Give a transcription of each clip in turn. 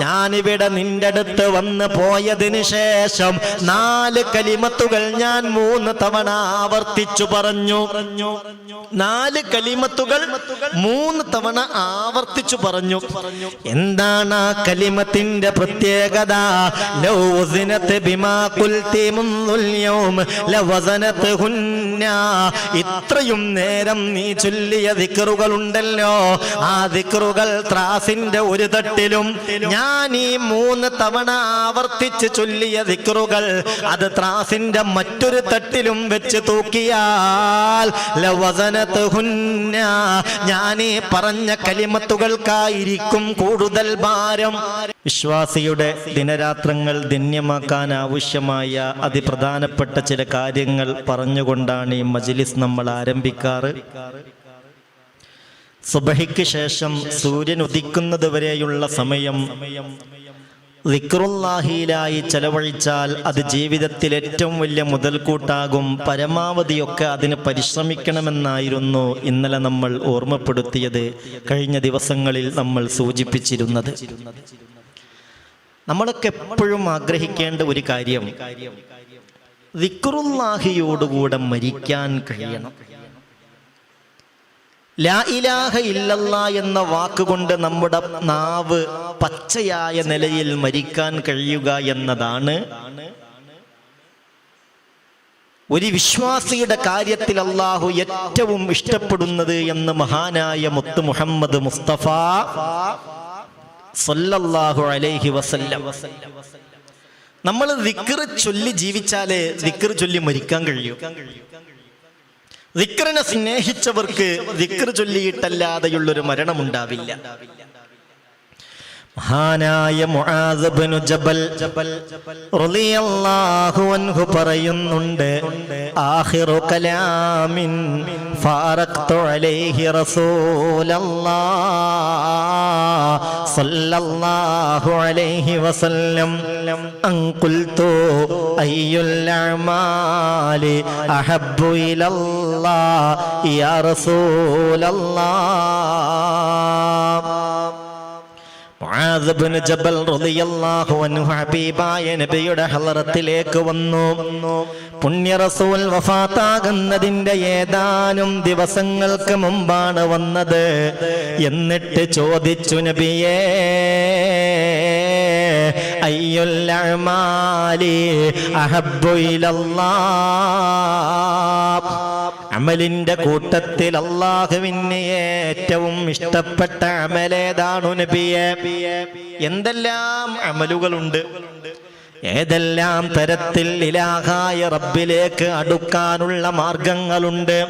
ഞാനിവിടെ നിന്റെ അടുത്ത് വന്ന് പോയതിന് ശേഷം നാല് കലിമത്തുകൾ ഞാൻ മൂന്ന് തവണ ആവർത്തിച്ചു പറഞ്ഞു. നാല് കലിമത്തുകൾ മൂന്ന് തവണ ആവർത്തിച്ചു പറഞ്ഞു. എന്താണ് ആ കലിമത്തിന്റെ പ്രത്യേകത? ഇത്രയും നേരം നീ ചൊല്ലിയ ദിക്റുകൾ ഉണ്ടല്ലോ ആ ദിക്റുകൾ ത്രാസിന്റെ ഒരു തട്ടിലും ഞാൻ ഈ മൂന്ന് തവണ ആവർത്തിച്ച് ചൊല്ലിയ ദിക്റുകൾ അത് ത്രാസിന്റെ മറ്റൊരു തട്ടിലും വെച്ച് തൂക്കിയാൽ ഞാൻ ഈ പറഞ്ഞ കലിമത്തുകൾക്കായിരിക്കും കൂടുതൽ ഭാരം. വിശ്വാസിയുടെ ദിനരാത്രങ്ങൾ ധന്യമാക്കാൻ ആവശ്യമായ അതിപ്രധാനപ്പെട്ട ചില കാര്യങ്ങൾ പറഞ്ഞുകൊണ്ടാണ് ഈ മജ്ലിസ് നമ്മൾ ആരംഭിക്കാറ്. സുബഹിക്ക് ശേഷം സൂര്യൻ ഉദിക്കുന്നത് വരെയുള്ള സമയം. വിക്രുല്ലാഹിയിലായി ചെലവഴിച്ചാൽ അത് ജീവിതത്തിൽ ഏറ്റവും വലിയ മുതൽക്കൂട്ടാകും. പരമാവധിയൊക്കെ അതിന് പരിശ്രമിക്കണമെന്നായിരുന്നു ഇന്നലെ നമ്മൾ ഓർമ്മപ്പെടുത്തിയത്. കഴിഞ്ഞ ദിവസങ്ങളിൽ നമ്മൾ സൂചിപ്പിച്ചിരുന്നത്. നമ്മളൊക്കെ എപ്പോഴും ആഗ്രഹിക്കേണ്ട ഒരു കാര്യം. വിക്രുല്ലാഹിയോടുകൂടെ മരിക്കാൻ കഴിയണം. ലാ ഇലാഹ എന്ന വാക്കുകൊണ്ട് നമ്മുടെ നാവ് പച്ചയായ നിലയിൽ മരിക്കാൻ കഴിയുക എന്നതാണ്. ഒരു വിശ്വാസിയുടെ കാര്യത്തിൽ അള്ളാഹു ഏറ്റവും ഇഷ്ടപ്പെടുന്നത് എന്ന് മഹാനായ മുത്ത് മുഹമ്മദ് മുസ്തഫ സല്ലല്ലാഹു അലൈഹി വസല്ലം. നമ്മൾ ദിക്ർ ചൊല്ലി ജീവിച്ചാലേ ദിക്ർ ചൊല്ലി മരിക്കാൻ കഴിയൂ. ദിക്റിനെ സ്നേഹിച്ചവർക്ക് ദിക്ർ ചൊല്ലിയിട്ടല്ലാതെയുള്ളൊരു മരണമുണ്ടാവില്ല. മഹാനായ മുആദബ്നു ജബൽ റളിയല്ലാഹു അൻഹു പറയുന്നുണ്ട് ആഖിറു കലാമിൻ ഫാറഖ്തു അലൈഹി റസൂലല്ലാഹ് സല്ലല്ലാഹു അലൈഹി വസല്ലം അൻ ഖുൽതു അയ്യുൽ അഅമാലി അഹബ്ബു ഇലല്ലാഹ് യാ റസൂലല്ലാഹ് ജബൽ ഹബീബായ നബിയുടെ വന്നു. ഏതാനും ദിവസങ്ങൾക്ക് മുമ്പാണ് വന്നത്. എന്നിട്ട് ചോദിച്ചു നബിയേ അഹബ്ബു ഇലല്ലാഹ്. അമലിന്റെ കൂട്ടത്തിൽ അള്ളാഹുവിന് ഏറ്റവും ഇഷ്ടപ്പെട്ട അമലേതാണു നബിയെ? എന്തെല്ലാം അമലുകളുണ്ട്? ഏതെല്ലാം തരത്തിൽ ഇലാഹായ റബ്ബിലേക്ക് അടുക്കാനുള്ള മാർഗങ്ങളുണ്ട്?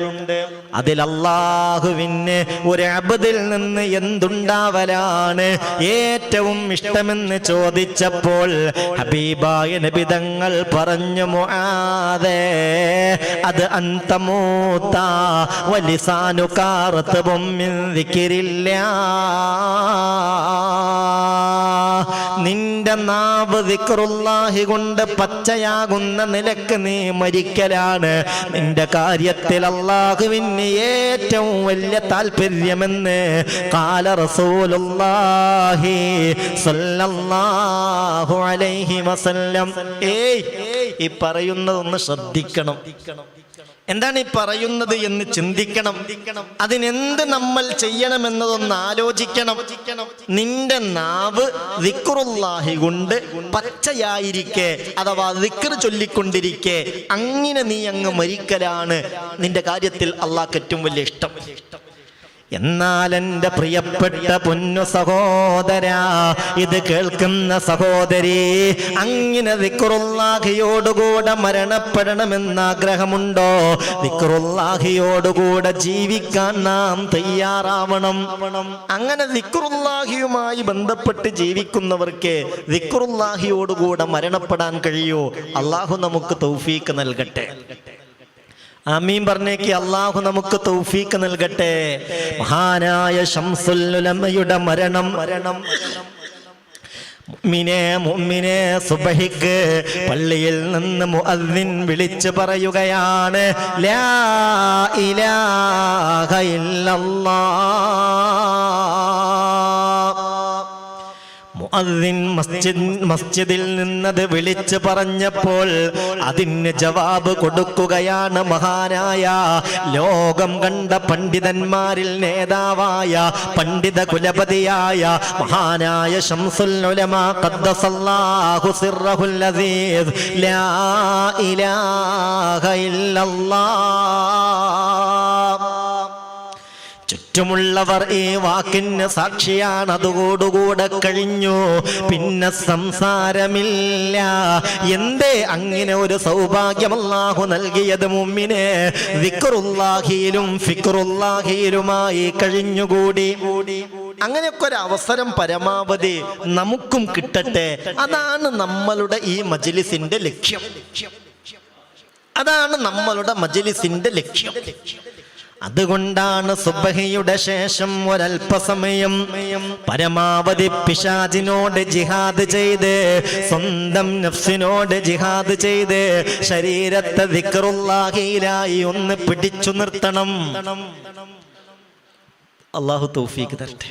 അതിൽ അള്ളാഹുവിന് ഒരു അബദിൽ നിന്ന് എന്തുണ്ടാവലാണ്? ഏറ്റവും ഇഷ്ടമെന്ന് ചോദിച്ചപ്പോൾ ഹബീബായ നബിതങ്ങൾ പറഞ്ഞു മുആദേ അത് അന്തമൂത്ത വലിസാനു കാറത്തും നിന്റെ നാവ് ദിക്റുല്ലാഹി കൊണ്ട് പച്ചയാകുന്ന നിലയ്ക്ക് നീ മരിക്കലാണ്. നിന്റെ കാര്യത്തിൽ അള്ളാഹുവിന് ഏറ്റവും വലിയ താല്പര്യമെന്ന് കാല റസൂലുള്ളാഹി സ്വല്ലല്ലാഹു അലൈഹി വസല്ലം. ഏയ് ഈ പറയുന്നതൊന്ന് ശ്രദ്ധിക്കണം. എന്താണ് ഈ പറയുന്നത് എന്ന് ചിന്തിക്കണം. അതിനെന്ത് നമ്മൾ ചെയ്യണമെന്നതൊന്ന് ആലോചിക്കണം. നിന്റെ നാവ് ദിക്റുല്ലാഹി കൊണ്ട് പച്ചയായിരിക്കെ അഥവാ വിക്ർ ചൊല്ലിക്കൊണ്ടിരിക്കെ അങ്ങനെ നീ അങ്ങ് മരിക്കലാണ് നിന്റെ കാര്യത്തിൽ അള്ളാഹ് ഏറ്റവും വലിയ ഇഷ്ടം. എന്നാൽ എന്റെ പ്രിയപ്പെട്ട പൊന്നു സഹോദര ഇത് കേൾക്കുന്ന സഹോദരി അങ്ങനെ വിക്രുല്ലാഹിയോടുകൂടെ മരണപ്പെടണമെന്ന് ആഗ്രഹമുണ്ടോ വിക്രുല്ലാഹിയോടുകൂടെ ജീവിക്കാൻ നാം തയ്യാറാവണം. അങ്ങനെ വിക്രുല്ലാഹിയുമായി ബന്ധപ്പെട്ട് ജീവിക്കുന്നവർക്ക് വിക്രുല്ലാഹിയോടുകൂടെ മരണപ്പെടാൻ കഴിയൂ. അള്ളാഹു നമുക്ക് തൗഫീക്ക് നൽകട്ടെ. ആമീൻ പറഞ്ഞേക്ക് അള്ളാഹു നമുക്ക് തൗഫീക്ക് നൽകട്ടെ. മഹാനായ ഷംസുല്ലുലമയുടെ മരണം. മരണം മുഅ്മിനെ സുബഹിക്ക് പള്ളിയിൽ നിന്ന് മുഅദ്ദിൻ വിളിച്ചു പറയുകയാണ് ലാ ഇലാഹ ഇല്ലല്ലാഹ് മസ്ജിദ് മസ്ജിദിൽ നിന്നത് വിളിച്ചു പറഞ്ഞപ്പോൾ അതിന് ജവാബ് കൊടുക്കുകയാണ് മഹാനായ. ലോകം കണ്ട പണ്ഡിതന്മാരിൽ നേതാവായ പണ്ഡിത കുലപതിയായ മഹാനായ ഷംസുൽ ഖദ്ദസല്ലാഹു സിർറഹുൽ ഇലാഹ ഇല്ലല്ലാഹ് ചുറ്റുമുള്ളവർ ഈ വാക്കിന് സാക്ഷിയാണ്. അതുകൂടുകൂടെ കഴിഞ്ഞു. പിന്നെ സംസാരമില്ല. എന്തേ അങ്ങനെ ഒരു സൗഭാഗ്യം നൽകിയത് മുമ്മിനെ? വിക്റുല്ലാഹിയിലും ഫിക്റുല്ലാഹിയിലുമായി കഴിഞ്ഞുകൂടി. അങ്ങനെയൊക്കെ ഒരു അവസരം പരമാവധി നമുക്കും കിട്ടട്ടെ. അതാണ് നമ്മളുടെ ഈ മജിലിസിന്റെ ലക്ഷ്യം. അതാണ് നമ്മളുടെ മജിലിസിന്റെ ലക്ഷ്യം. അതുകൊണ്ടാണ് സുബഹിയുടെ ശേഷം ഒരൽപസമയം പരമാവധി പിശാജിനോട് ജിഹാദ് ചെയ്ത് സ്വന്തം നഫ്സിനോട് ജിഹാദ് ചെയ്ത് ശരീരത്തെ ദിക്കറുള്ളാഹിയിലായി ഒന്ന് പിടിച്ചു നിർത്തണം. അള്ളാഹു തൗഫീക്ക് തരട്ടെ.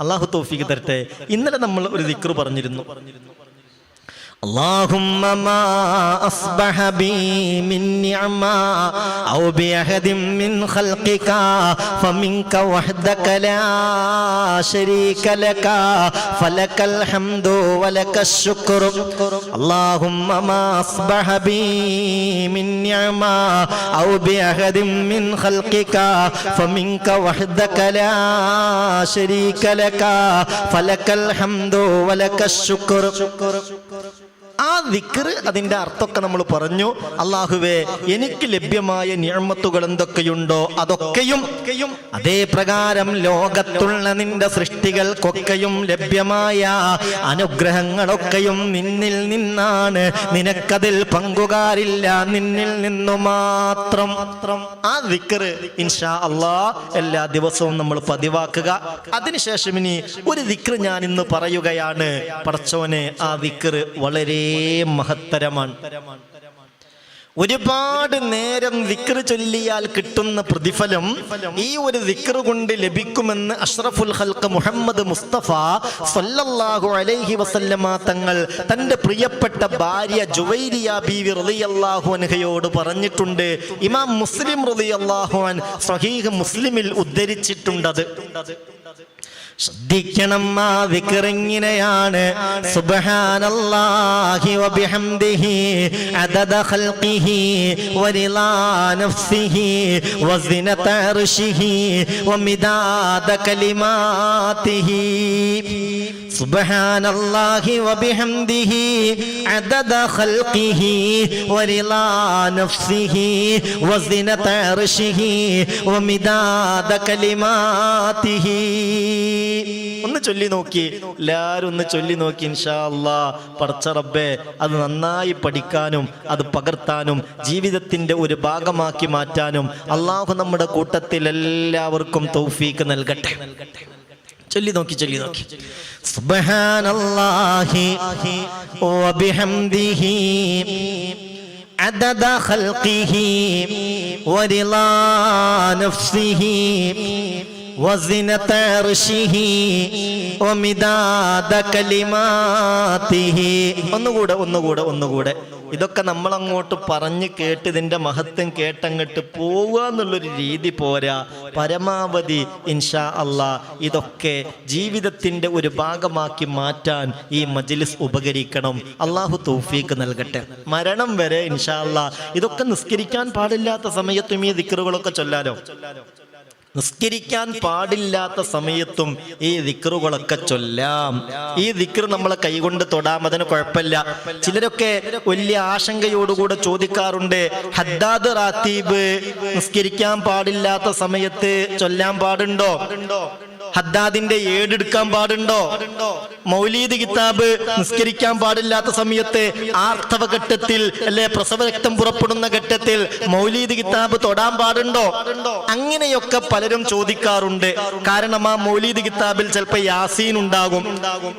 അള്ളാഹു തൗഫീക്ക് തരട്ടെ. ഇന്നലെ നമ്മൾ ഒരു ദിക്റ് പറഞ്ഞിരുന്നു. اللهم ما أصبح بي من نعمة أو بأحد من خلقك فمنك وحدك لا شريك لك. فلك الحمد ولك الشكر. اللهم ما أصبح بي من نعمة أو بأحد من خلقك فمنك وحدك لا شريك لك. فلك الحمد ولك الشكر. ആ അതിന്റെ അർത്ഥമൊക്കെ നമ്മൾ പറഞ്ഞു. അള്ളാഹുവേ എനിക്ക് ലഭ്യമായ നിയമത്തുകൾ എന്തൊക്കെയുണ്ടോ അതൊക്കെയും അതേ പ്രകാരം ലോകത്തുള്ള നിന്റെ സൃഷ്ടികൾക്കൊക്കെയും ലഭ്യമായ അനുഗ്രഹങ്ങളൊക്കെയും നിന്നിൽ നിന്നാണ്. നിനക്കതിൽ പങ്കുകാരില്ല നിന്നിൽ നിന്നു മാത്രം. ആ ദിക്ർ ഇൻഷാ അള്ളാ എല്ലാ ദിവസവും നമ്മൾ പതിവാക്കുക. അതിനുശേഷം ഇനി ഒരു ദിക്ർ ഞാൻ ഇന്ന് പറയുകയാണ്. പടച്ചോനെ ആ ദിക്ർ വളരെ മഹത്തരമാണ്. ഒരുപാട് നേരം വിക്ർ ചൊല്ലിയാൽ കിട്ടുന്ന പ്രതിഫലം ഈ ഒരു വിക്ർ കൊണ്ട് ലഭിക്കുമെന്ന് അഷ്റഫുൽ ഹൽക്ക് മുഹമ്മദ് മുസ്തഫ സല്ലല്ലാഹു അലൈഹി വസല്ലമ തങ്ങൾ തന്റെ പ്രിയപ്പെട്ട ഭാര്യ ജുവൈരിയ ബീവി റളിയല്ലാഹു അൻഹയോട് പറഞ്ഞിട്ടുണ്ട്. ഇമാം മുസ്ലിം റളിയല്ലാഹു അൻ സഹീഹ് മുസ്ലിമിൽ ഉദ്ധരിച്ചിട്ടുണ്ടത്. ശ്രദ്ധിക്കണം ആ വിക്റിങ്ങിനെയാണ് സുബ്ഹാനല്ലാഹി വബിഹംദിഹി അദദ ഖൽഖിഹി വരിളാ നഫ്സിഹി വമിദാദ കലിമാതിഹി സുബ്ഹാനല്ലാഹി വബിഹംദിഹി അദദ ഖൽഖിഹി വരിളാ നഫ്സിഹി വസിനത അർശിഹി വമിദാദ കലിമാതിഹി ഒന്ന് ചൊല്ലി നോക്കി. എല്ലാവരും ഒന്ന് ചൊല്ലി നോക്കി ഇൻഷാ അല്ലാ പടച്ച റബ്ബേ അത് നന്നായി പഠിക്കാനും അത് പകർത്താനും ജീവിതത്തിന്റെ ഒരു ഭാഗമാക്കി മാറ്റാനും അള്ളാഹു നമ്മുടെ കൂട്ടത്തിൽ എല്ലാവർക്കും തൗഫീക്ക് നൽകട്ടെ. ചൊല്ലി നോക്കി ചൊല്ലി നോക്കി സുബ്ഹാനല്ലാഹി വബിഹംദിഹി عدد خلقه ورضا نفسه وزنة عرشه ومداد كلماته ഒന്നുകൂടെ ഒന്നുകൂടെ ഒന്നുകൂടെ ഇതൊക്കെ നമ്മൾ അങ്ങോട്ട് പറഞ്ഞ് കേട്ട് ഇതിന്റെ മഹത്വം കേട്ടങ്ങോട്ട് പോവുക എന്നുള്ളൊരു രീതി പോരാ പരമാവധി ഇൻഷാ അള്ളാ ഇതൊക്കെ ജീവിതത്തിന്റെ ഒരു ഭാഗമാക്കി മാറ്റാൻ ഈ മജ്ലിസ് ഉപകരിക്കണം അള്ളാഹു തൗഫീക്ക് നൽകട്ടെ മരണം വരെ ഇൻഷാ അള്ളാ ഇതൊക്കെ നിസ്കരിക്കാൻ പാടില്ലാത്ത സമയത്തും ഈ ദിക്കറുകളൊക്കെ ചൊല്ലാലോ നിസ്കരിക്കാൻ പാടില്ലാത്ത സമയത്തും ഈ ദിക്റുകളൊക്കെ ചൊല്ലാം. ഈ ദിക്ർ നമ്മളെ കൈകൊണ്ട് തൊടാം അതിന് കുഴപ്പമില്ല. ചിലരൊക്കെ വലിയ ആശങ്കയോടുകൂടെ ചോദിക്കാറുണ്ട് ഹദ്ദാദ് റാത്തീബ് നിസ്കരിക്കാൻ പാടില്ലാത്ത സമയത്ത് ചൊല്ലാൻ പാടുണ്ടോ? ഹദ്ദാദിന്റെ ഏടെടുക്കാൻ പാടുണ്ടോ? മൗലീദ് കിതാബ് നിസ്കരിക്കാൻ പാടില്ലാത്ത സമയത്ത് ആർത്തവ ഘട്ടത്തിൽ അല്ലെ പ്രസവ രക്തം പുറപ്പെടുന്ന ഘട്ടത്തിൽ മൗലീദ് കിതാബ് തൊടാൻ പാടുണ്ടോ? അങ്ങനെയൊക്കെ പലരും ചോദിക്കാറുണ്ട്. കാരണം ആ മൗലീദ് കിതാബിൽ ചിലപ്പോൾ യാസീൻ ഉണ്ടാകും.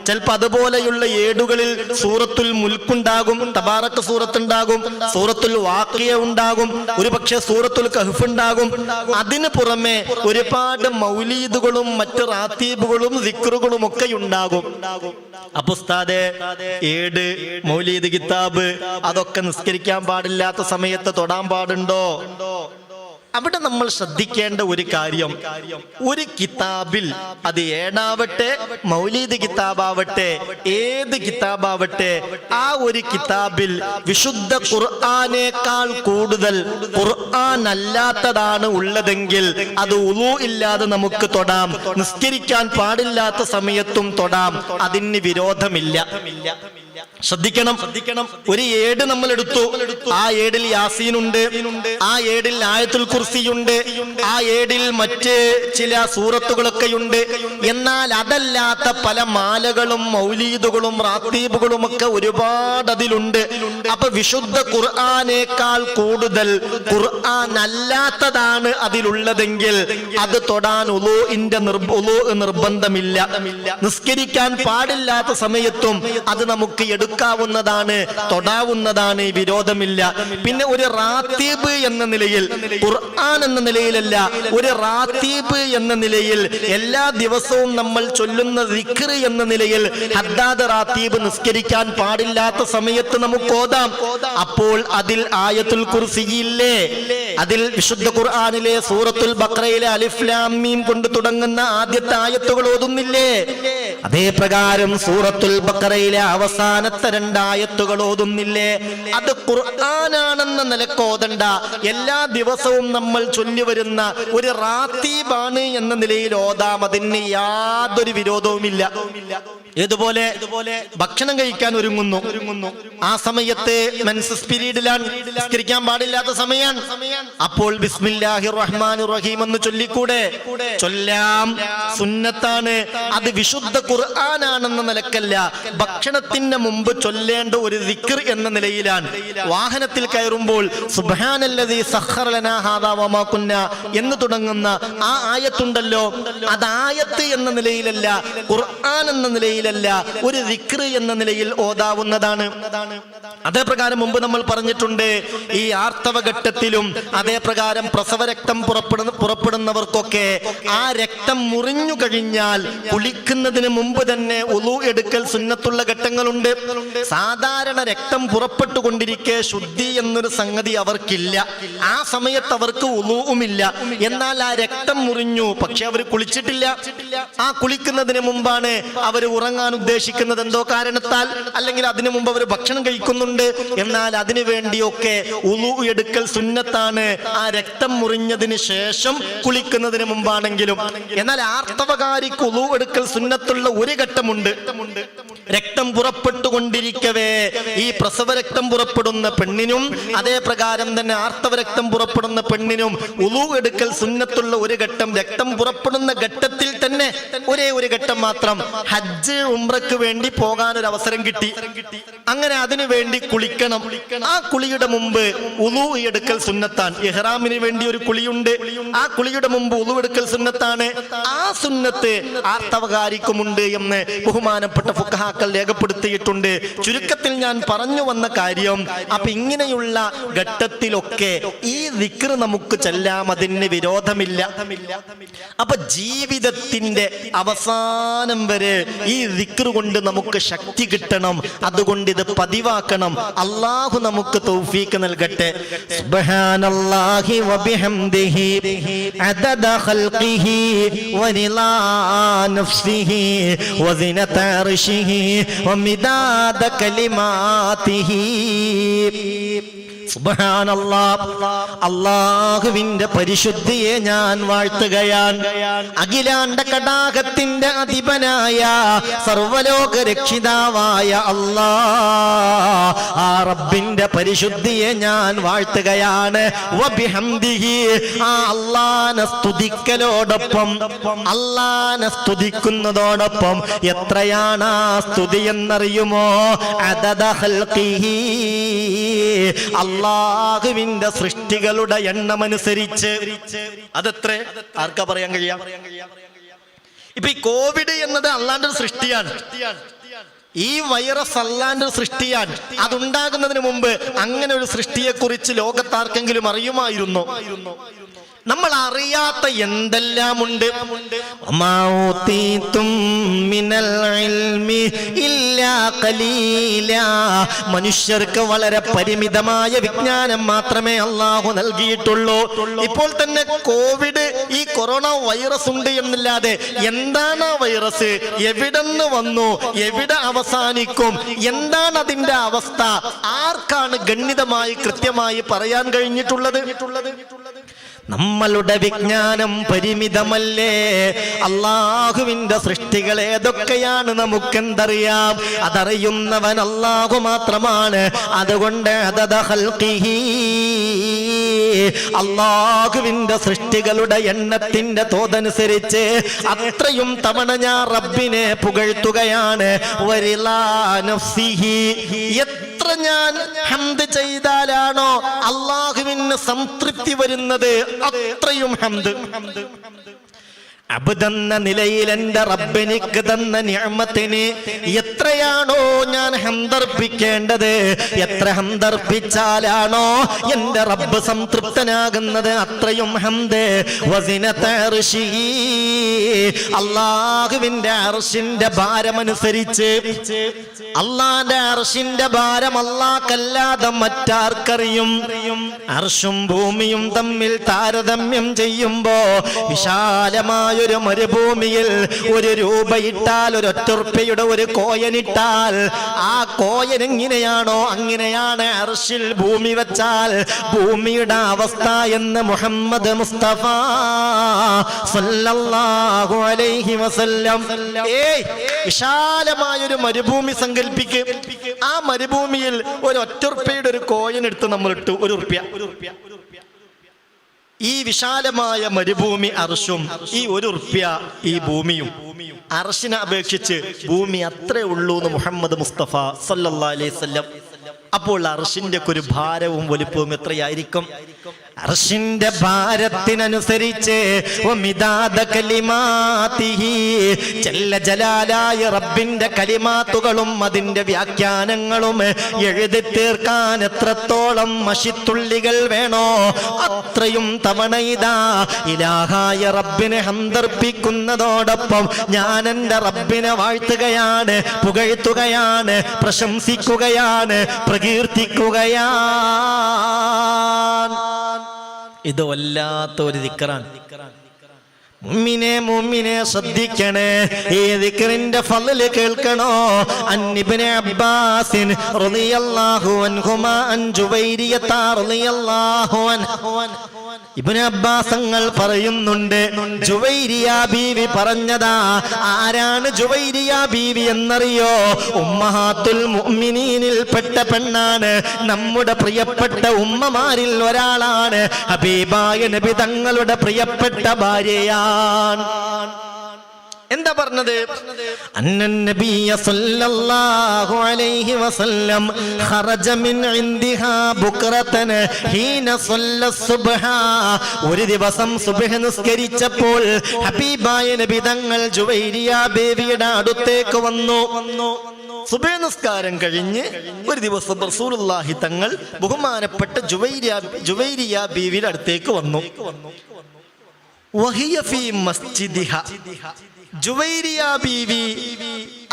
ചിലപ്പോൾ അതുപോലെയുള്ള ഏടുകളിൽ സൂറത്തുൽ മുൽക്കുണ്ടാകും തബാറക്ക് സൂറത്തുണ്ടാകും സൂറത്തുൽ വാക്കിയ ഉണ്ടാകും ഒരുപക്ഷെ സൂറത്തുൽ കഹ്ഫ് ഉണ്ടാകും. അതിന് പുറമെ ഒരുപാട് മൗലീദുകളും മറ്റു മറ്റ് റാത്തീബുകളും ദിക്റുകളും ഒക്കെ ഉണ്ടാകും. അപ്പുസ്താദെ ഏട് മൗലീദ് കിതാബ് അതൊക്കെ നിസ്കരിക്കാൻ പാടില്ലാത്ത സമയത്ത് തൊടാൻ പാടുണ്ടോ? അവിടെ നമ്മൾ ശ്രദ്ധിക്കേണ്ട ഒരു കാര്യം ഒരു കിതാബിൽ അത് ഏടാവട്ടെ മൗലീദ് കിതാബാവട്ടെ ഏത് കിതാബാവട്ടെ ആ ഒരു കിതാബിൽ വിശുദ്ധ ഖുർആാനേക്കാൾ കൂടുതൽ ഖുർആൻ അല്ലാത്തതാണ് ഉള്ളതെങ്കിൽ അത് ഉളു ഇല്ലാതെ നമുക്ക് തൊടാം നിസ്കരിക്കാൻ പാടില്ലാത്ത സമയത്തും തൊടാം അതിന് വിരോധമില്ല. ശ്രദ്ധിക്കണം. ശ്രദ്ധിക്കണം. ഒരു ഏട് നമ്മൾ എടുത്തു ആ ഏടിൽ യാസീനുണ്ട്. ആ ഏടിൽ ആയത്തുൽ കുർസിയുണ്ട്. ആ ഏടിൽ മറ്റ് ചില സൂറത്തുകളൊക്കെ ഉണ്ട് എന്നാൽ അതല്ലാത്ത പല മാലകളും മൗലീദുകളും റാത്തീബുകളും ഒക്കെ ഒരുപാട് അതിലുണ്ട്. അപ്പൊ വിശുദ്ധ ഖുർആാനേക്കാൾ കൂടുതൽ ഖുർആൻ അല്ലാത്തതാണ് അതിലുള്ളതെങ്കിൽ അത് തൊടാൻ ഉലോഇന്റെ ഉലോ നിർബന്ധമില്ല. നിസ്കരിക്കാൻ പാടില്ലാത്ത സമയത്തും അത് നമുക്ക് എടുക്കാവുന്നതാണ് തൊടാവുന്നതാണ് വിരോധമില്ല. പിന്നെ ഒരു റാത്തീബ് എന്ന നിലയിൽ ഖുർആൻ എന്ന നിലയിലല്ല ഒരു റാത്തീബ് എന്ന നിലയിൽ എല്ലാ ദിവസവും നമ്മൾ ചൊല്ലുന്ന ദിക്ർ എന്ന നിലയിൽ ഹദ്ദാദ് റാത്തീബ് നിസ്കരിക്കാൻ പാടില്ലാത്ത സമയത്ത് നമുക്ക് ഓതാം. അപ്പോൾ അതിൽ ആയത്തുൽ കുർസിയില്ലേ? അതിൽ വിശുദ്ധ ഖുർആനിലെ സൂറത്തുൽ ബക്രയിലെ അലിഫ്ലാം മീം കൊണ്ട് തുടങ്ങുന്ന ആദ്യത്തെ ആയത്തുകൾ ഓതുന്നില്ലേ? അതേ പ്രകാരം സൂറത്തുൽ ബക്രയിലെ അവസാനത്തെ രണ്ടായത്തുകൾ ഓതുന്നില്ലേ? അത് ഖുർആനാണെന്ന നിലക്കോതണ്ട എല്ലാ ദിവസവും നമ്മൾ ചൊല്ലി വരുന്ന ഒരു റാത്തീബാണ് എന്ന നിലയിൽ ഓതാം. അതിന് യാതൊരു വിരോധവുമില്ല. ഇതുപോലെ ഭക്ഷണം കഴിക്കാൻ ഒരുങ്ങുന്നു. ഒരുങ്ങുന്നു ആ സമയത്ത് മെൻസസ് പീരീഡിലാണ് നിസ്കരിക്കാൻ പാടില്ലാത്ത സമയാണ്. അപ്പോൾ ബിസ്മില്ലാഹി റഹ്മാൻ റഹീം എന്ന് ചൊല്ലിക്കൂടെ? ചൊല്ലാം സുന്നത്താണ്. അത് വിശുദ്ധ ഖുർആനാണെന്ന നിലക്കല്ല. ഭക്ഷണത്തിന് മുമ്പ് ചൊല്ലേണ്ട ഒരു ദിക്ർ എന്ന നിലയിലാണ്. വാഹനത്തിൽ കയറുമ്പോൾ എന്ന് തുടങ്ങുന്ന ആ ആയത്തുണ്ടല്ലോ. അത് ആയത്ത് എന്ന നിലയിലല്ല ഖുർആൻ എന്ന നിലയിലല്ല ഒരു ദിക്ർ എന്ന നിലയിൽ ഓതാവുന്നതാണ്. അതേ പ്രകാരം മുമ്പ് നമ്മൾ പറഞ്ഞിട്ടുണ്ട് ഈ ആർത്തവ ഘട്ടത്തിലും അതേ പ്രകാരം പ്രസവ രക്തം പുറപ്പെടുന്ന പുറപ്പെടുന്നവർക്കൊക്കെ ആ രക്തം മുറിഞ്ഞു കഴിഞ്ഞാൽ കുളിക്കുന്നതിന് മുമ്പ് തന്നെ ഉളു എടുക്കൽ സുന്നത്തുള്ള ഘട്ടങ്ങളുണ്ട്. സാധാരണ രക്തം പുറപ്പെട്ടുകൊണ്ടിരിക്കെ ശുദ്ധി എന്നൊരു സംഗതി അവർക്കില്ല. ആ സമയത്ത് അവർക്ക് ഉളുവുമില്ല. എന്നാൽ ആ രക്തം മുറിഞ്ഞു പക്ഷെ അവർ കുളിച്ചിട്ടില്ല. ആ കുളിക്കുന്നതിന് മുമ്പാണ് അവർ ഉറങ്ങാൻ ഉദ്ദേശിക്കുന്നത് എന്തോ കാരണത്താൽ അല്ലെങ്കിൽ അതിനു മുമ്പ് അവർ ഭക്ഷണം കഴിക്കുന്നുണ്ട്. എന്നാൽ അതിനു വേണ്ടിയൊക്കെ ഉളു എടുക്കൽ സുന്നത്താണ്. ആ രക്തം മുറിഞ്ഞതിന് ശേഷം കുളിക്കുന്നതിന് മുമ്പാണെങ്കിലും. എന്നാൽ ആർത്തവകാരിക്ക് ഉളു എടുക്കൽ സുന്നത്തുള്ള ഒരു ഘട്ടമുണ്ട്. രക്തം പുറപ്പെട്ടുകൊണ്ടിരിക്കവേ. ഈ പ്രസവ രക്തം പുറപ്പെടുന്ന പെണ്ണിനും അതേ പ്രകാരം തന്നെ ആർത്തവ രക്തം പുറപ്പെടുന്ന പെണ്ണിനും ഉളു എടുക്കൽ സുന്നത്തുള്ള ഒരു ഘട്ടം രക്തം പുറപ്പെടുന്ന ഘട്ടത്തിൽ തന്നെ ഒരേ ഒരു ഘട്ടം മാത്രം. ഹജ്ജ് ഉംറക്ക് വേണ്ടി പോകാൻ ഒരു അവസരം കിട്ടി. അങ്ങനെ അതിനു വേണ്ടി കുളിക്കണം. ആ കുളിയുടെ മുമ്പ് ഉളു എടുക്കൽ സുന്നത്താൻ ഇഹ്റാമിന് വേണ്ടി ഒരു കുളിയുണ്ട്. ആ കുളിയുടെ മുമ്പ് ഉളു എടുക്കൽ സുന്നത്താണ്. ആ സുന്നത്ത് ആർത്തവകാരിക്കുമുണ്ട് എന്ന് ബഹുമാനപ്പെട്ട ഫുക്കഹാക്കൾ രേഖപ്പെടുത്തിയിട്ടുണ്ട്. ചുരുക്കത്തിൽ ഞാൻ പറഞ്ഞു വന്ന കാര്യം അപ്പൊ ഇങ്ങനെയുള്ള ഘട്ടത്തിലൊക്കെ ഈ ദിക്ർ നമുക്ക് ചെല്ലാം അതിന് വിരോധമില്ല. അപ്പൊ ജീവിതത്തിന്റെ അവസാനം വരെ ഈ ദിക്ർ കൊണ്ട് നമുക്ക് ശക്തി കിട്ടണം. അതുകൊണ്ട് ഇത് പതിവാക്കണം. അള്ളാഹു നമുക്ക് തൗഫീക്ക് നൽകട്ടെ. സുബ്ഹാനല്ലാഹി വബിഹംദിഹി അദദ ഖൽഖിഹി വനിലാ നഫ്സിഹി വസിനത അർശിഹി വമിദാദ കലിമാതിഹി അള്ളാഹുവിന്റെ പരിശുദ്ധിയെ ഞാൻ വാഴ്ത്തുകയാണ്. അഖിലാണ്ട കടാകത്തിന്റെ അധിപനായ സർവലോക രക്ഷിതാവായ അള്ളാ ആ റബ്ബിന്റെ പരിശുദ്ധിയെ ഞാൻ വാഴ്ത്തുകയാണ്. ആ അള്ളാനെ സ്തുതിക്കലോടൊപ്പം അള്ളാനെ സ്തുതിക്കുന്നതോടൊപ്പം എത്രയാണ് ആ സ്തുതി എന്നറിയുമോ? അതദ ഖൽഖിഹി. അള്ളാഹുവിന്റെ സൃഷ്ടികളുടെ എണ്ണമനുസരിച്ച്. അതെത്ര? ആർക്കാ പറയാൻ കഴിയാം? ഇപ്പൊ ഈ കോവിഡ് എന്നത് അള്ളാന്റെ സൃഷ്ടിയാണ്. ഈ വൈറസ് അല്ലാണ്ട് സൃഷ്ടിയാൻ അതുണ്ടാകുന്നതിന് മുമ്പ് അങ്ങനെ ഒരു സൃഷ്ടിയെ കുറിച്ച് ലോകത്താർക്കെങ്കിലും അറിയുമായിരുന്നോ? നമ്മൾ അറിയാത്ത എന്തെല്ലാമുണ്ട്. മനുഷ്യർക്ക് വളരെ പരിമിതമായ വിജ്ഞാനം മാത്രമേ അള്ളാഹു നൽകിയിട്ടുള്ളൂ. ഇപ്പോൾ തന്നെ കോവിഡ് ഈ കൊറോണ വൈറസ് ഉണ്ട് എന്നില്ലാതെ എന്താണ് ആ വൈറസ്? എവിടെന്ന് വന്നു? എവിടെ അവസാനിക്കും? എന്താണ് അതിന്റെ അവസ്ഥ? ആർക്കാണ് ഗണ്യതമായി കൃത്യമായി പറയാൻ കഴിഞ്ഞിട്ടുള്ളത്? നമ്മളുടെ വിജ്ഞാനം പരിമിതമല്ലേ? അള്ളാഹുവിന്റെ സൃഷ്ടികൾ ഏതൊക്കെയാണ് നമുക്കെന്തറിയാം? അതറിയുന്നവൻ അള്ളാഹു മാത്രമാണ്. അതുകൊണ്ട് അള്ളാഹുവിന്റെ സൃഷ്ടികളുടെ എണ്ണത്തിന്റെ തോതനുസരിച്ച് അത്രയും തവണ ഞാൻ റബ്ബിനെ പുകഴ്ത്തുകയാണ്. വരിലാ നഫ്സിഹി. എത്ര ഞാൻ ഹംദ് ചെയ്താലാണോ അള്ളാഹുവിന് സംതൃപ്തി വരുന്നത്? അത്രയും ഹംദ്. അബുദെന്ന നിലയിൽ എന്റെ റബ്ബെനിക്ക് തന്ന നിയമത്തിന് എത്രയാണോ ഞാൻ ഹന്തർപ്പിക്കേണ്ടത്? എത്ര ഹന്തർപ്പിച്ചാലാണോ എന്റെ റബ്ബ് സംതൃപ്തനാകുന്നത്? അത്രയും ഹന്തേ അള്ളാഹുവിന്റെ അർഷിന്റെ ഭാരമനുസരിച്ച് അള്ളാന്റെ അർഷിന്റെ ഭാരം അല്ലാക്കല്ലാതെ മറ്റാർക്കറിയും അർഷും ഭൂമിയും തമ്മിൽ താരതമ്യം ചെയ്യുമ്പോ വിശാലമായൊരു മരുഭൂമിയിൽ ഒരു രൂപ ഇട്ടാൽ ഒരു ഒറ്റുറുപ്പയുടെ ഒരു കോയനിട്ടാൽ ആ കോയൻ എങ്ങനെയാണോ അങ്ങനെയാണ് അർഷിൽ ഭൂമി വെച്ചാൽ ഭൂമിയുടെ അവസ്ഥ എന്ന് മുഹമ്മദ് മുസ്തഫ സല്ലല്ലാഹു അലൈഹി വസല്ലം. വിശാലമായൊരു മരുഭൂമി സങ്കല്പിക്ക് ആ മരുഭൂമിയിൽ ഒരു ഒറ്റുറുപ്പയുടെ ഒരു കോയൻ എടുത്ത് നമ്മൾ ഇട്ടു ഒരു ഉറുപ്പ്യ. ഒരു ഈ വിശാലമായ മരുഭൂമി അർഷും ഈ ഒരു റുപ്യ ഈ ഭൂമിയും. അർശിനെ അപേക്ഷിച്ച് ഭൂമി അത്രേ ഉള്ളൂ എന്ന് മുഹമ്മദ് മുസ്തഫ സല്ലാ അലൈഹി വസല്ലം. അപ്പോൾ അർഷിന്റെ ഒരു ഭാരവും വലിപ്പവും എത്രയായിരിക്കും? അർഷിന്റെ ഭാരത്തിനനുസരിച്ച് ജലാലായ റബ്ബിന്റെ കലിമാത്തുകളും അതിന്റെ വ്യാഖ്യാനങ്ങളും എഴുതി തീർക്കാൻ എത്രത്തോളം മഷിത്തുള്ളികൾ വേണോ അത്രയും തവണ ഇതാ ഇലാഹായ റബ്ബിനെ ഹന്തർപ്പിക്കുന്നതോടൊപ്പം ഞാൻ എന്റെ റബ്ബിനെ വാഴ്ത്തുകയാണ് പുകഴ്ത്തുകയാണ് പ്രശംസിക്കുകയാണ് പ്രകീർത്തിക്കുകയാണ് ഇത് വല്ലാത്ത ഒരു ദിക്കറാണ്. മുമ്മിനെ മുമ്മിനെ ശ്രദ്ധിക്കണേ. ഈ ദിക്റിന്റെ ഫലല് കേൾക്കണോ? അന്നിബിനെ അബ്ബാസിൻ റളിയല്ലാഹു അൻഹുമാ അൻ ജുവൈരിയത റളിയല്ലാഹു അൻഹു ഇബ്നു അബ്ബാസങ്ങൾ പറയുന്നുണ്ട് ജുവൈരിയ ബീവി പറഞ്ഞതാ. ആരാണ് ജുവൈരിയ ബീവി എന്നറിയോ? ഉമ്മഹാത്തുൽ മുഅ്മിനീനിൽ പെട്ട പെണ്ണാണ്. നമ്മുടെ പ്രിയപ്പെട്ട ഉമ്മമാരിൽ ഒരാളാണ്. ഹബീബായ നബി തങ്ങളുടെ പ്രിയപ്പെട്ട ഭാര്യയാണ് എന്താ പറഞ്ഞത്? അന്നൻ അലൈഹി വസല്ലം ഖറജ മിൻ ഇൻദിഹാ ഹീന സല്ല ഒരു ദിവസം സുബ്ഹ് നിസ്കരിച്ചപ്പോൾ ഹബീബായ നബി തങ്ങൾ ജുവൈരിയ അടുത്തേക്ക് വന്നു. സുബേ നിസ്കാരം കഴിഞ്ഞ് ഒരു ദിവസം റസൂലുള്ളാഹി തങ്ങൾ ബഹുമാനപ്പെട്ട ജുവൈരിയ ജുവൈരിയ ബീവിയുടെ അടുത്തേക്ക് വന്നു. വഹിയ ഫീ മസ്ജിദിഹ. ജുവൈരിയ ബീവി.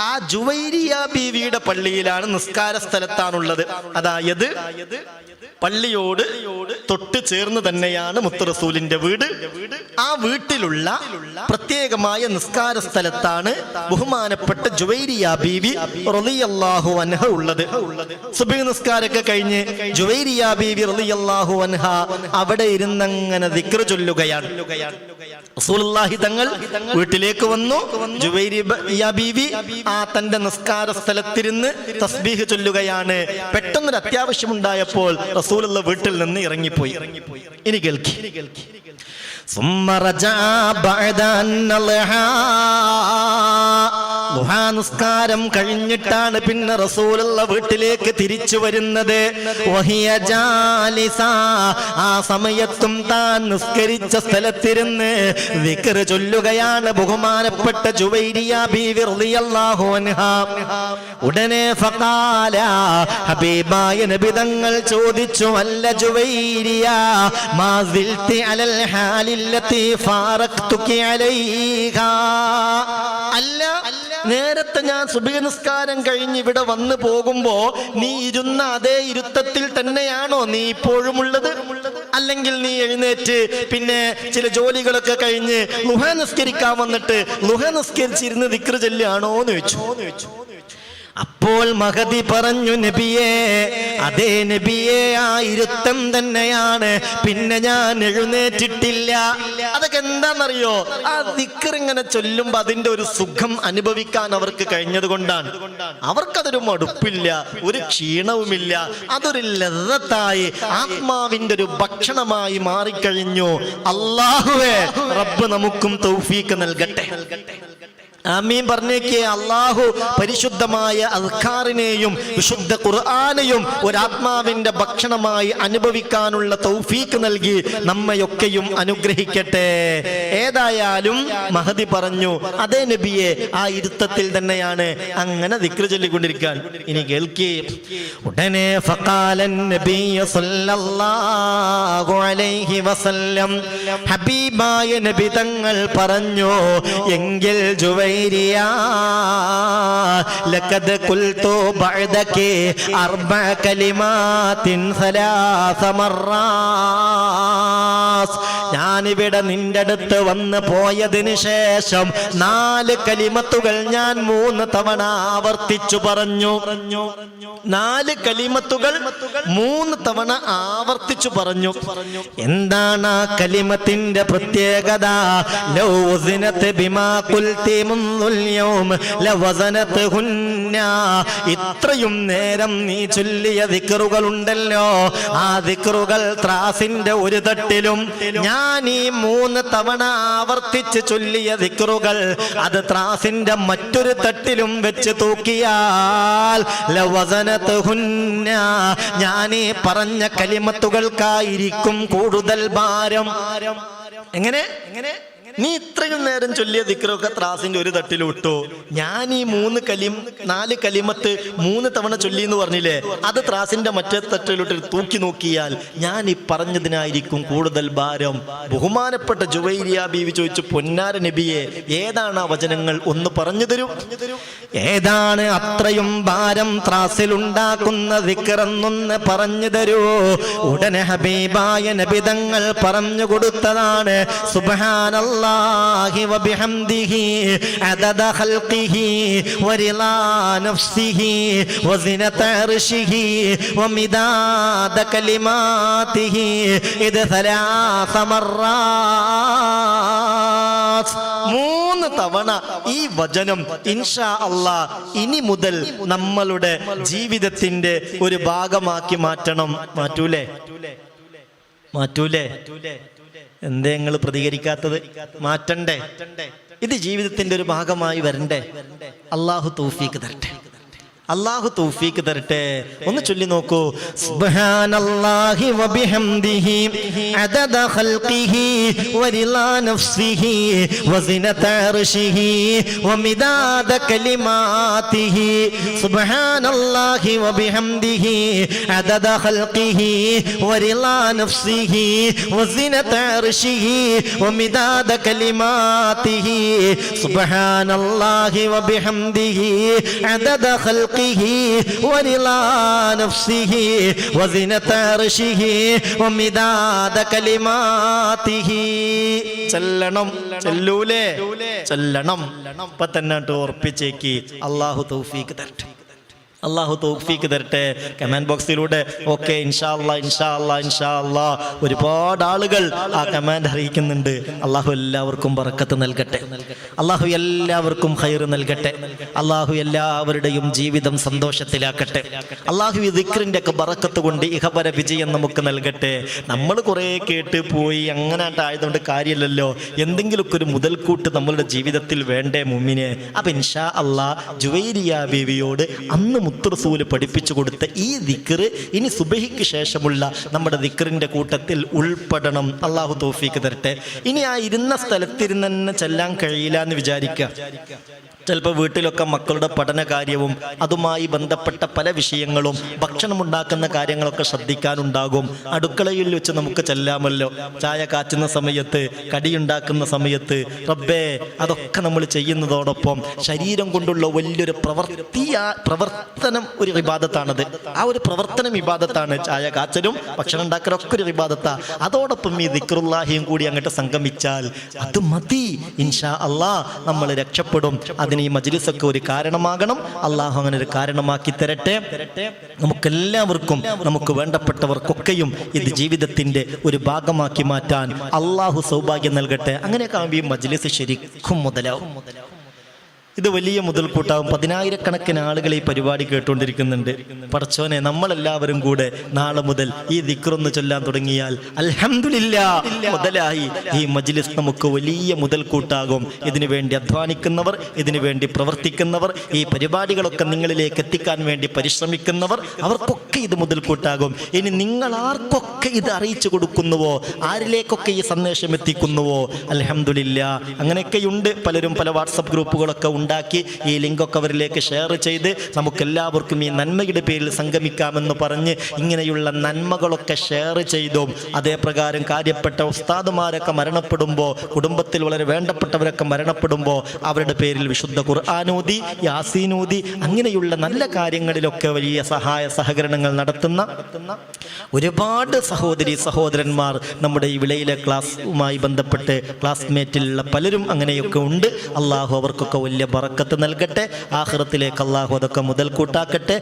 ആ ജുവൈരിയ ബീവിയുടെ പള്ളിയിലാണ് നിസ്കാര സ്ഥലത്താണുള്ളത്. അതായത് പള്ളിയോട് തൊട്ട് ചേർന്ന് തന്നെയാണ് മുത്തറസൂലിന്റെ വീട്. ആ വീട്ടിലുള്ള പ്രത്യേകമായ നിസ്കാര സ്ഥലത്താണ് ബഹുമാനപ്പെട്ട ജുവൈരിയ ബീവി റലിയല്ലാഹു അൻഹ ഉള്ളത്. സുബി നിസ്കാരമൊക്കെ കഴിഞ്ഞ് ജുവൈരിയ ബീവി റലിയല്ലാഹു അൻഹ അവിടെ ഇരുന്നങ്ങനെ ദിക്ർ ചൊല്ലുകയാണ്. റസൂലുള്ളാഹി തങ്ങൾ വീട്ടിലേക്ക് വന്നു ജുവൈരിയ ബീവി ആ തന്റെ നിസ്കാര സ്ഥലത്തിരുന്ന് തസ്ബീഹ് ചൊല്ലുകയാണ് പെട്ടെന്നൊരു അത്യാവശ്യമുണ്ടായപ്പോൾ റസൂലുള്ള വീട്ടിൽ നിന്ന് ഇറങ്ങിപ്പോയി ഇനി കേൾക്കി ثم رجع بعد أن ഗുഹാനിസ്കാരം കഴിഞ്ഞിട്ടാണ് പിന്നെ റസൂലുള്ള വീട്ടിലേക്ക് തിരിച്ചു വരുന്നത്. ആ സമയത്തും താൻ നിസ്കരിച്ച സ്ഥലത്തിരുന്ന് വിക്കറ് ചൊല്ലുകയാണ് ബഹുമാനപ്പെട്ട ജുവൈരിയ ബീവി റളിയല്ലാഹു അൻഹ. ഉടനെ ഫഖാല ഹബീബായ നബി തങ്ങൾ ചോദിച്ചു അല്ല ജുവൈരിയ മാ അലൽ ഹാലില്ലത്തി ഫാറഖ്തുകി അലൈഹാ. അല്ല. നേരത്തെ ഞാൻ സുബഹി നിസ്കാരം കഴിഞ്ഞ് ഇവിടെ വന്നു പോകുമ്പോ നീ ഇരുന്ന അതേ ഇരുത്തത്തിൽ തന്നെയാണോ നീ ഇപ്പോഴും ഉള്ളത് അല്ലെങ്കിൽ നീ എഴുന്നേറ്റ് പിന്നെ ചില ജോലികളൊക്കെ കഴിഞ്ഞ് ലുഹ നിസ്കരിക്കാൻ വന്നിട്ട് ലുഹ നിസ്കരിച്ചിരുന്ന് ദിക്ര എന്ന് ചോദിച്ചു. അപ്പോൾ മഹതി പറഞ്ഞു നബിയേ അതേ നബിയെ ആ ഇരുത്തം തന്നെയാണ്. പിന്നെ ഞാൻ എഴുന്നേറ്റിട്ടില്ല. അതൊക്കെ എന്താണെന്നറിയോ? ആ ഇങ്ങനെ ചൊല്ലുമ്പോ അതിന്റെ ഒരു സുഖം അനുഭവിക്കാൻ അവർക്ക് കഴിഞ്ഞത് കൊണ്ടാണ് അവർക്കതൊരു മടുപ്പില്ല ഒരു ക്ഷീണവുമില്ല അതൊരു ലതത്തായി ആത്മാവിന്റെ ഒരു ഭക്ഷണമായി മാറിക്കഴിഞ്ഞു. അള്ളാഹുവേ റബ്ബ് നമുക്കും തൗഫീക്ക് നൽകട്ടെ. ആമീൻ പറഞ്ഞേക്കേ. അള്ളാഹു പരിശുദ്ധമായ അൽഖാറിനെയും വിശുദ്ധ ഖുർആാനെയും ഒരാത്മാവിന്റെ ഭക്ഷണമായി അനുഭവിക്കാനുള്ള തൗഫീക്ക് നൽകി നമ്മയൊക്കെയും അനുഗ്രഹിക്കട്ടെ. ഏതായാലും മഹദി പറഞ്ഞു അതേ നബിയെ ആ ഇരുത്തത്തിൽ തന്നെയാണ്. അങ്ങനെ ദിക്ര ചൊല്ലിക്കൊണ്ടിരിക്കാൻ. ഇനി കേൾക്കേ. ഉടനെ ഹബീബായ നബി തങ്ങൾ പറഞ്ഞു എങ്കിൽ ജുവൈരിയ ലഖദ് ഖുൽതു ബഅദകി അർബഅ കലിമാത്തിൻ സലാസ മറാസ്. ഞാനിവിടെ നിന്റെ അടുത്ത് വന്ന് പോയതിനു ശേഷം നാല് കലിമത്തുകൾ ഞാൻ മൂന്ന് തവണ ആവർത്തിച്ചു പറഞ്ഞു. നാല് കലിമത്തുകൾ മൂന്ന് തവണ ആവർത്തിച്ചു പറഞ്ഞു. എന്താണ് ആ കലിമത്തിന്റെ പ്രത്യേകത? ഇത്രയും നേരം നീ ചൊല്ലിയ ദിക്റുകൾ ഉണ്ടല്ലോ ആ ദിക്റുകൾ ത്രാസിന്റെ ഒരു തട്ടിലും ഞാൻ ഈ മൂന്ന് തവണ ആവർത്തിച്ച് ചൊല്ലിയ ദിക്റുകൾ അത് ത്രാസിന്റെ മറ്റൊരു തട്ടിലും വെച്ച് തൂക്കിയാൽ ഞാനീ പറഞ്ഞ കലിമത്തുകൾക്കായിരിക്കും കൂടുതൽ ഭാരം. എങ്ങനെ? എങ്ങനെ? നീ ഇത്രയും നേരം ചൊല്ലിയ ദിക്രൊക്കെ ത്രാസിന്റെ ഒരു തട്ടിൽ വിട്ടു ഞാൻ ഈ മൂന്ന് കലിം നാല് കലിമത്ത് മൂന്ന് തവണ ചൊല്ലി എന്ന് പറഞ്ഞില്ലേ? അത് ത്രാസിന്റെ മറ്റേ തട്ടിലോട്ട് തൂക്കി നോക്കിയാൽ ഞാൻ ഈ പറഞ്ഞതിനായിരിക്കും കൂടുതൽ ഭാരം. ബഹുമാനപ്പെട്ട ജുവൈരിയ ബീവി ചോദിച്ചു പൊന്നാര നബിയെ ഏതാണ് ആ വചനങ്ങൾ ഒന്ന് പറഞ്ഞു തരൂ? ഏതാണ് അത്രയും ഭാരം ത്രാസിലുണ്ടാക്കുന്ന ദിക്റെന്നൊന്ന് പറഞ്ഞു തരൂ. ഉടനെ ഹബീബായ നബിതങ്ങൾ പറഞ്ഞു കൊടുത്തതാണ്. സുബ്ഹാനല്ലാഹി വബിഹംദിഹി അദദ ഖൽഖിഹി ورضا നഫ്സിഹി വസിനത അർശിഹി ومداد كلماته إذ ثلاث مرات മൂന്ന് തവണ ഈ വചനം ഇൻഷാ അള്ളാ ഇനി മുതൽ നമ്മളുടെ ജീവിതത്തിന്റെ ഒരു ഭാഗമാക്കി മാറ്റണം. മാറ്റൂലേ? മാറ്റൂലേ? എന്തേ നിങ്ങൾ പ്രതികരിക്കാത്തത്? മാറ്റണ്ടേ? ഇത് ജീവിതത്തിന്റെ ഒരു ഭാഗമായി വരണ്ടേ? അള്ളാഹു തൗഫീക്ക് തരട്ടെ. അള്ളാഹു തൗഫീക്ക് തരട്ടെ. ഒന്ന് ചൊല്ലി നോക്കൂ. സുബ്ഹാനല്ലാഹി വബിഹംദിഹി അദദ ഖൽഖിഹി വരിളാ നഫ്സിഹി വസിനത അർശിഹി വമിദാദ കലിമാതിഹി സുബ്ഹാനല്ലാഹി വബിഹംദിഹി അദദ ഖൽഖിഹി വരിളാ നഫ്സിഹി വസിനത അർശിഹി വമിദാദ കലിമാതിഹി സുബ്ഹാനല്ലാഹി വബിഹംദിഹി അദദ ഖൽഖിഹി വരിളാ നഫ്സിഹി വസിനത അർശിഹി വമിദാദ കലിമാതിഹി. ചെല്ലണം ചെല്ലൂലേ? ചെല്ലണം. ഇപ്പൊ തന്നെ ഉറപ്പിച്ചേക്ക്. അള്ളാഹു തൗഫീക്ക് തരട്ടെ. അള്ളാഹു തോഫീക്ക് തരട്ടെ. കമന്റ് ബോക്സിലൂടെ ഓക്കെ ഇൻഷാ അല്ലാ ഇൻഷാ ഇൻഷാ ഒരുപാട് ആളുകൾ ആ കമാൻഡ് അറിയിക്കുന്നുണ്ട്. അള്ളാഹു എല്ലാവർക്കും പറക്കത്ത് നൽകട്ടെ. അള്ളാഹു എല്ലാവർക്കും ഹൈർ നൽകട്ടെ. അള്ളാഹു എല്ലാവരുടെയും ജീവിതം സന്തോഷത്തിലാക്കട്ടെ. അള്ളാഹു ഈ ദിക്റിന്റെ ഒക്കെ പറക്കത്ത് കൊണ്ട് ഇഹപര വിജയം നമുക്ക് നൽകട്ടെ. നമ്മൾ കുറേ കേട്ട് പോയി അങ്ങനെ ആയതുകൊണ്ട് കാര്യമില്ലല്ലോ. എന്തെങ്കിലുമൊക്കെ ഒരു മുതൽക്കൂട്ട് നമ്മളുടെ ജീവിതത്തിൽ വേണ്ടേ മുമ്മിനെ? അപ്പൊ ഇൻഷാ അള്ളാ ജുവൈരിയ ബേവിയോട് അന്ന് മുത്തുറസൂൽ പഠിപ്പിച്ചു കൊടുത്ത ഈ ദിക്കർ ഇനി സുബഹിക്ക് ശേഷമുള്ള നമ്മുടെ ദിക്കറിന്റെ കൂട്ടത്തിൽ ഉൾപ്പെടണം. അള്ളാഹു തോഫീക്ക് തരട്ടെ. ഇനി ആ ഇരുന്ന സ്ഥലത്തിരുന്ന് തന്നെ ചെല്ലാൻ കഴിയില്ല എന്ന് വിചാരിക്കുക. ചിലപ്പോൾ വീട്ടിലൊക്കെ മക്കളുടെ പഠന കാര്യവും അതുമായി ബന്ധപ്പെട്ട പല വിഷയങ്ങളും ഭക്ഷണം ഉണ്ടാക്കുന്ന കാര്യങ്ങളൊക്കെ ശ്രദ്ധിക്കാനുണ്ടാകും. അടുക്കളയിൽ വെച്ച് നമുക്ക് ചെല്ലാമല്ലോ. ചായ കാച്ചുന്ന സമയത്ത് കടിയുണ്ടാക്കുന്ന സമയത്ത് റബ്ബേ അതൊക്കെ നമ്മൾ ചെയ്യുന്നതോടൊപ്പം ശരീരം കൊണ്ടുള്ള വലിയൊരു പ്രവർത്തിയ പ്രവർത്തനം ഒരു വിവാദത്താണത് ആ ഒരു പ്രവർത്തനം വിവാദത്താണ് ചായ കാച്ചലും ഭക്ഷണം ഉണ്ടാക്കലൊക്കെ ഒരു വിവാദത്താ അതോടൊപ്പം ഈ ദിക്റുല്ലാഹിയും കൂടി അങ്ങോട്ട് സംഗമിച്ചാൽ അത് മതി. ഇൻഷാ അള്ളാ നമ്മൾ രക്ഷപ്പെടും. അതിന് ഈ മജ്ലിസൊക്കെ ഒരു കാരണമാകണം. അള്ളാഹു അങ്ങനെ ഒരു കാരണമാക്കി തരട്ടെ. നമുക്കെല്ലാവർക്കും നമുക്ക് വേണ്ടപ്പെട്ടവർക്കൊക്കെയും ഇത് ജീവിതത്തിന്റെ ഒരു ഭാഗമാക്കി മാറ്റാൻ അള്ളാഹു സൗഭാഗ്യം നൽകട്ടെ. അങ്ങനെയൊക്കെ ആകുമ്പോൾ ഈ മജ്ലിസ് ശരിക്കും മുതലാവും. ഇത് വലിയ മുതൽക്കൂട്ടാവും. പതിനായിരക്കണക്കിന് ആളുകൾ ഈ പരിപാടി കേട്ടുകൊണ്ടിരിക്കുന്നുണ്ട്. പടച്ചോനെ നമ്മളെല്ലാവരും കൂടെ നാളെ മുതൽ ഈ ദിക്റൊന്ന് ചൊല്ലാൻ തുടങ്ങിയാൽ അലഹമില്ല മുതലായി ഈ മജ്ലിസ് നമുക്ക് വലിയ മുതൽക്കൂട്ടാകും. ഇതിനു വേണ്ടി അധ്വാനിക്കുന്നവർ ഇതിനു വേണ്ടി പ്രവർത്തിക്കുന്നവർ ഈ പരിപാടികളൊക്കെ നിങ്ങളിലേക്ക് എത്തിക്കാൻ വേണ്ടി പരിശ്രമിക്കുന്നവർ അവർക്കൊക്കെ ഇത് മുതൽക്കൂട്ടാകും. ഇനി നിങ്ങൾ ആർക്കൊക്കെ ഇത് അറിയിച്ചു കൊടുക്കുന്നുവോ? ആരിലേക്കൊക്കെ ഈ സന്ദേശം എത്തിക്കുന്നുവോ? അലഹമില്ല അങ്ങനെയൊക്കെയുണ്ട്. പലരും പല വാട്സപ്പ് ഗ്രൂപ്പുകളൊക്കെ ഉണ്ടാക്കി ഈ ലിങ്കൊക്കെ അവരിലേക്ക് ഷെയർ ചെയ്ത് നമുക്കെല്ലാവർക്കും ഈ നന്മയുടെ പേരിൽ സംഗമിക്കാമെന്ന് പറഞ്ഞ് ഇങ്ങനെയുള്ള നന്മകളൊക്കെ ഷെയർ ചെയ്തും അതേപ്രകാരം കാര്യപ്പെട്ട ഉസ്താദുമാരൊക്കെ മരണപ്പെടുമ്പോൾ കുടുംബത്തിൽ വളരെ വേണ്ടപ്പെട്ടവരൊക്കെ മരണപ്പെടുമ്പോൾ അവരുടെ പേരിൽ വിശുദ്ധ ഖുർആാനൂതി യാസീനൂതി അങ്ങനെയുള്ള നല്ല കാര്യങ്ങളിലൊക്കെ വലിയ സഹായ സഹകരണങ്ങൾ നടത്തുന്ന ഒരുപാട് സഹോദരി സഹോദരന്മാർ നമ്മുടെ ഈ വിളയിലെ ക്ലാസ്സുമായി ബന്ധപ്പെട്ട് ക്ലാസ്മേറ്റിലുള്ള പലരും അങ്ങനെയൊക്കെ ഉണ്ട്. അള്ളാഹു അവർക്കൊക്കെ വലിയ ബറക്കത്ത് നൽകട്ടെ. ആഹ്റത്തിലേക്ക് അള്ളാഹു അതൊക്കെ മുതൽ കൂട്ടാക്കട്ടെ